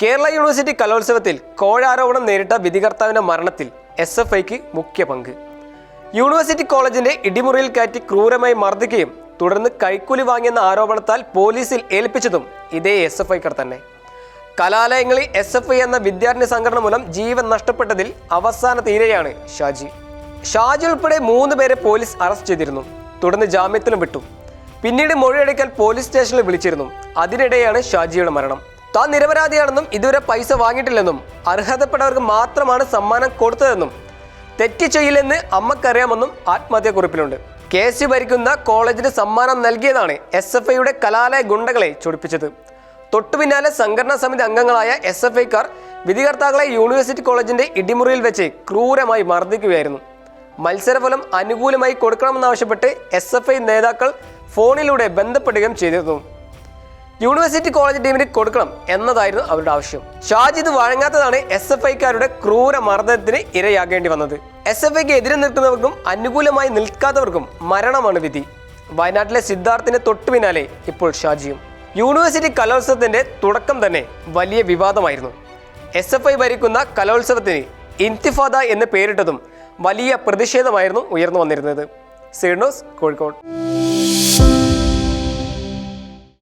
Kerala university കലോത്സവത്തിൽ കോഴാരോപണം നേരിട്ട വിധികർത്താവിന്റെ മരണത്തിൽ എസ് എഫ് ഐക്ക് മുഖ്യ പങ്ക്. യൂണിവേഴ്സിറ്റി കോളേജിന്റെ ഇടിമുറിയിൽ കയറ്റി ക്രൂരമായി മർദ്ദിക്കുകയും തുടർന്ന് കൈക്കൂലി വാങ്ങിയെന്ന ആരോപണത്താൽ പോലീസിൽ ഏൽപ്പിച്ചതും ഇതേ എസ് എഫ് ഐക്കാർ തന്നെ. കലാലയങ്ങളിൽ എസ് എഫ് ഐ എന്ന വിദ്യാർത്ഥി സംഘടന മൂലം ജീവൻ നഷ്ടപ്പെട്ടതിൽ അവസാന തീരെയാണ് ഷാജി. ഷാജി ഉൾപ്പെടെ മൂന്ന് പേരെ പോലീസ് അറസ്റ്റ് ചെയ്തിരുന്നു. തുടർന്ന് ജാമ്യത്തിലും വിട്ടു. പിന്നീട് മൊഴിയടയ്ക്കാൻ പോലീസ് സ്റ്റേഷനിൽ വിളിച്ചിരുന്നു. അതിനിടെയാണ് ഷാജിയുടെ മരണം. താൻ നിരപരാധിയാണെന്നും ഇതുവരെ പൈസ വാങ്ങിയിട്ടില്ലെന്നും അർഹതപ്പെട്ടവർക്ക് മാത്രമാണ് സമ്മാനം കൊടുത്തതെന്നും തെറ്റ് ചെയ്യില്ലെന്ന് അമ്മക്കറിയാമെന്നും ആത്മഹത്യാക്കുറിപ്പിലുണ്ട് കേസ് ഭരിക്കുന്ന കോളേജിന് സമ്മാനം നൽകിയതാണ് എസ് എഫ് ഐയുടെ കലാലയ ഗുണ്ടകളെ ചൊടിപ്പിച്ചത്. തൊട്ടു പിന്നാലെ സംഘടനാ സമിതി അംഗങ്ങളായ എസ് എഫ് ഐക്കാർ വിധികർത്താക്കളെ യൂണിവേഴ്സിറ്റി കോളേജിന്റെ ഇടിമുറിയിൽ വെച്ച് ക്രൂരമായി മർദ്ദിക്കുകയായിരുന്നു. മത്സരഫലം അനുകൂലമായി കൊടുക്കണമെന്നാവശ്യപ്പെട്ട് എസ് എഫ് ഐ നേതാക്കൾ ഫോണിലൂടെ ബന്ധപ്പെടുകയും ചെയ്തിരുന്നു. യൂണിവേഴ്സിറ്റി കോളേജ് ടീമിന് കൊടുക്കണം എന്നതായിരുന്നു അവരുടെ ആവശ്യം. ഷാജിദ് വഴങ്ങാത്തതാണ് എസ് എഫ് ഐക്കാരുടെ ക്രൂര മർദ്ദനത്തിന് ഇരയാകേണ്ടി വന്നത്. എസ് എഫ് ഐക്ക് എതിരെ നിൽക്കുന്നവർക്കും അനുകൂലമായി നിൽക്കാത്തവർക്കും മരണമാണ് വിധി. വയനാട്ടിലെ സിദ്ധാർത്ഥിന് തൊട്ടു പിന്നാലെ ഇപ്പോൾ ഷാജിയും. യൂണിവേഴ്സിറ്റി കലോത്സവത്തിന്റെ തുടക്കം തന്നെ വലിയ വിവാദമായിരുന്നു. എസ് എഫ് ഐ ഭരിക്കുന്ന കലോത്സവത്തിന് ഇൻതിഫാദ എന്ന് പേരിട്ടതും വലിയ പ്രതിഷേധമായിരുന്നു ഉയർന്നു വന്നിരുന്നത്. സീഡ്നോസ് കോഴിക്കോട്.